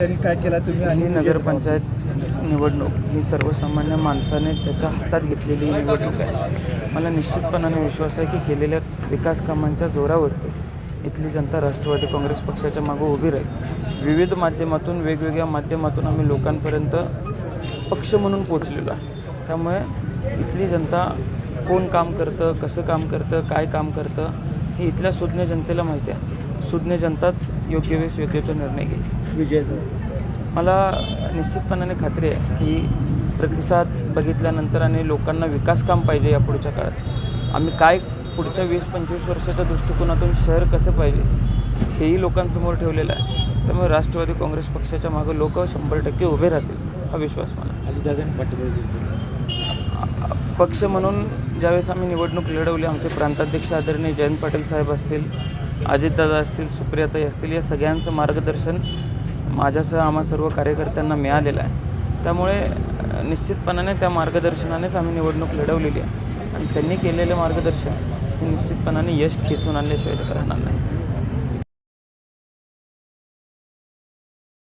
त्यांनी काय केला तुम्ही आणि ही नगरपंचायत निवडणूक ही सर्वसामान्य माणसाने त्याच्या हातात घेतलेली निवडणूक आहे. मला निश्चितपणाने विश्वास आहे की केलेल्या विकास कामांच्या जोरावरती इथली जनता राष्ट्रवादी काँग्रेस पक्षाच्या मागं उभी राहील. विविध माध्यमातून वेगवेगळ्या माध्यमातून आम्ही लोकांपर्यंत पक्ष म्हणून पोचलेलो आहे. त्यामुळे इथली जनता कोण काम करतं कसं काम करतं काय काम करतं हे इथल्या सुज्ञ जनतेला माहिती आहे. सुज्ञ जनताच योग्य वेळेस योग्य तो निर्णय घेईल. विजयाचा मला निश्चितपणाने खात्री आहे की प्रतिसाद बघितल्यानंतर आणि लोकांना विकास काम पाहिजे या पुढच्या काळात. आम्ही काय पुढच्या वीस पंचवीस वर्षाच्या दृष्टिकोनातून शहर कसं पाहिजे हेही लोकांसमोर ठेवलेलं आहे. त्यामुळे राष्ट्रवादी काँग्रेस पक्षाच्या मागं लोक शंभर टक्के उभे राहतील हा विश्वास मला अजितदादा पाठिंबा पक्ष म्हणून ज्यावेळेस आम्ही निवडणूक लढवली आमचे प्रांताध्यक्ष आदरणीय जयंत पाटील साहेब असतील अजितदादा असतील सुप्रियाताई असतील या सगळ्यांचं मार्गदर्शन माझ्यासह आम्हा सर्व कार्यकर्त्यांना मिळालेलं आहे. त्यामुळे निश्चितपणाने त्या मार्गदर्शनानेच आम्ही निवडणूक लढवलेली आहे. आणि त्यांनी केलेलं मार्गदर्शन हे निश्चितपणाने यश खेचून आणल्याशिवाय राहणार नाही.